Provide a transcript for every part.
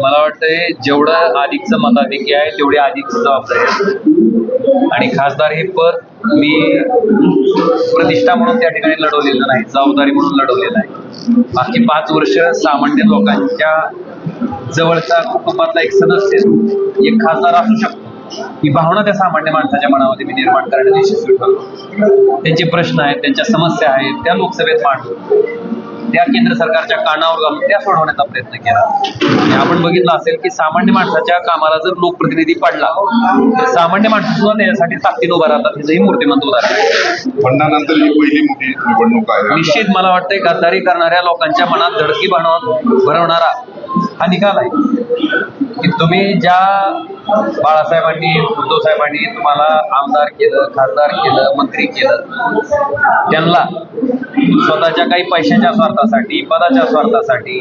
मला वाटतंय जेवढं अधिकचं मताधिक्य आहे तेवढी अधिक जबाबदारी आहे. आणि खासदार हे पद मी प्रतिष्ठा म्हणून त्या ठिकाणी लढवलेलं नाही जबाबदारी म्हणून लढवलेलं आहे बाकी पाच वर्ष सामान्य लोकांच्या जवळचा कुटुंबातला एक सदस्य एक खासदार असू शकतो ही भावना त्या सामान्य माणसाच्या मनामध्ये मी निर्माण करण्यात यशस्वी ठरलो. त्यांचे प्रश्न आहेत त्यांच्या समस्या आहेत त्या लोकसभेत मांडतो त्या केंद्र सरकारच्या कानावर घालून त्या सोडवण्याचा प्रयत्न केला. आणि आपण बघितलं असेल की सामान्य माणसाच्या कामाला जर लोकप्रतिनिधी पडला तर सामान्य माणसं सुद्धा त्याच्यासाठी ताकदीनं उभा राहतात हेचंही मूर्तिमंत उदाहरण आहे. ही पहिली मोठी निवडणूक आहे. निश्चित मला वाटतंय गद्दारी करणाऱ्या लोकांच्या मनात धडकी बनव भरवणारा हा निकाल आहे. की तुम्ही ज्या बाळासाहेबांनी उद्धव साहेबांनी तुम्हाला आमदार केलं खासदार केलं मंत्री केलं. त्यांना स्वतःच्या काही पैशाच्या स्वार्थासाठी पदाच्या स्वार्थासाठी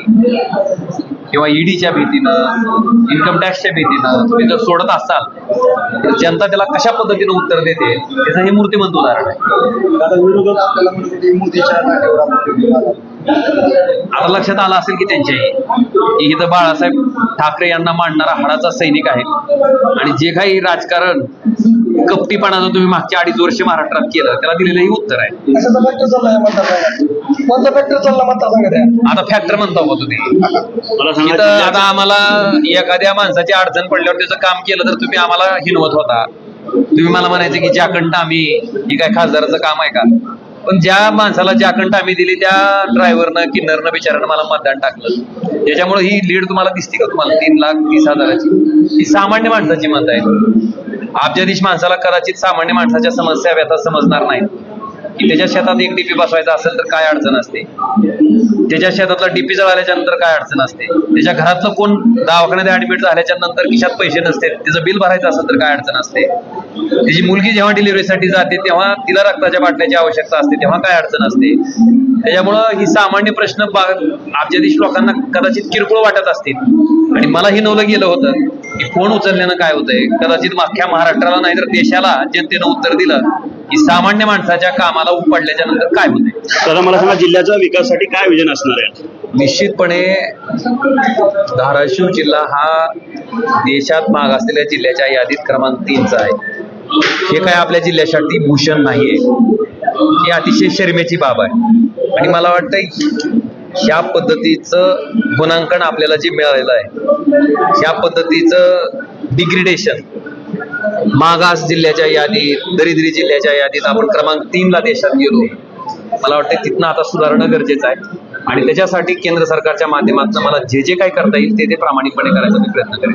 किंवा ईडीच्या भीतीनं इन्कम टॅक्सच्या भीतीनं तुम्ही जर सोडत असाल तर जनता त्याला कशा पद्धतीनं उत्तर देते त्याचं हे मूर्तिमंत उदाहरण आहे. आता लक्षात आलं असेल की त्यांच्याही की इथं बाळासाहेब ठाकरे यांना मांडणारा हाडाचा सैनिक आहे. आणि जे काही राजकारण कपटीपणाचं तुम्ही मागच्या अडीच वर्ष महाराष्ट्रात केलं त्याला दिलेलं हे उत्तर आहे? आता फॅक्टर म्हणता होतो तुम्ही. इथं आता आम्हाला एखाद्या माणसाची अडचण पडल्यावर त्याचं काम केलं तर तुम्ही आम्हाला हिनवत होता. तुम्ही मला म्हणायचं की ज्याकंठ आम्ही हे काय खासदाराचं काम आहे का? पण ज्या माणसाला ज्याकंठ आम्ही दिली त्या ड्रायव्हरनं किन्नरनं बिचारानं मला मतदान टाकलं. त्याच्यामुळे ही लीड तुम्हाला दिसते का तुम्हाला? तीन लाख तीस हजाराची. ही सामान्य माणसाची मत आहे अब्जाधीश माणसाला कदाचित सामान्य माणसाच्या समस्या व्यथा समजणार नाहीत. की त्याच्या शेतात एक डीपी बसवायचा असेल तर काय अडचण असते? त्याच्या शेतातला डीपी जळाल्याच्या नंतर काय अडचण असते? त्याच्या घरातलं कोण दवाखान्यात ऍडमिट झाल्याच्यानंतर खिशात पैसे नसते त्याचं बिल भरायचं असेल तर काय अडचण असते? त्याची मुलगी जेव्हा डिलिव्हरीसाठी जाते तेव्हा तिला रक्ताच्या बाटल्याची आवश्यकता असते तेव्हा काय अडचण असते? त्याच्यामुळं ही सामान्य प्रश्न बा- देश लोकांना कदाचित किरकोळ वाटत असतील. आणि मला हे नवलं गेलं होतं. की फोन उचलल्यानं काय होतंय? कदाचित अख्ख्या महाराष्ट्राला नाही तर देशाला जनतेनं उत्तर दिलं की सामान्य माणसाच्या कामाला उपडल्याच्या नंतर काय होतंय? दादा मला सांगा जिल्ह्याच्या विकासासाठी काय विजन असणार आहे? निश्चितपणे धाराशिव जिल्हा हा देशात माग असलेल्या जिल्ह्याच्या यादीत क्रमांक तीनचा आहे. हे काय आपल्या जिल्ह्यासाठी भूषण नाहीये. ही अतिशय शर्मेची बाब आहे. आणि मला वाटतं ह्या पद्धतीचं गुणांकन आपल्याला जे मिळालेलं आहे ह्या पद्धतीचं डिग्रेडेशन मागास जिल्ह्याच्या यादीत दरिद्री जिल्ह्याच्या यादीत आपण क्रमांक तीनला देशात गेलो. मला वाटतं तिथनं आता सुधारणं गरजेचं आहे. आणि त्याच्यासाठी केंद्र सरकारच्या माध्यमातून मला जे जे काही करता येईल ते ते प्रामाणिकपणे करायचा मी प्रयत्न करेन.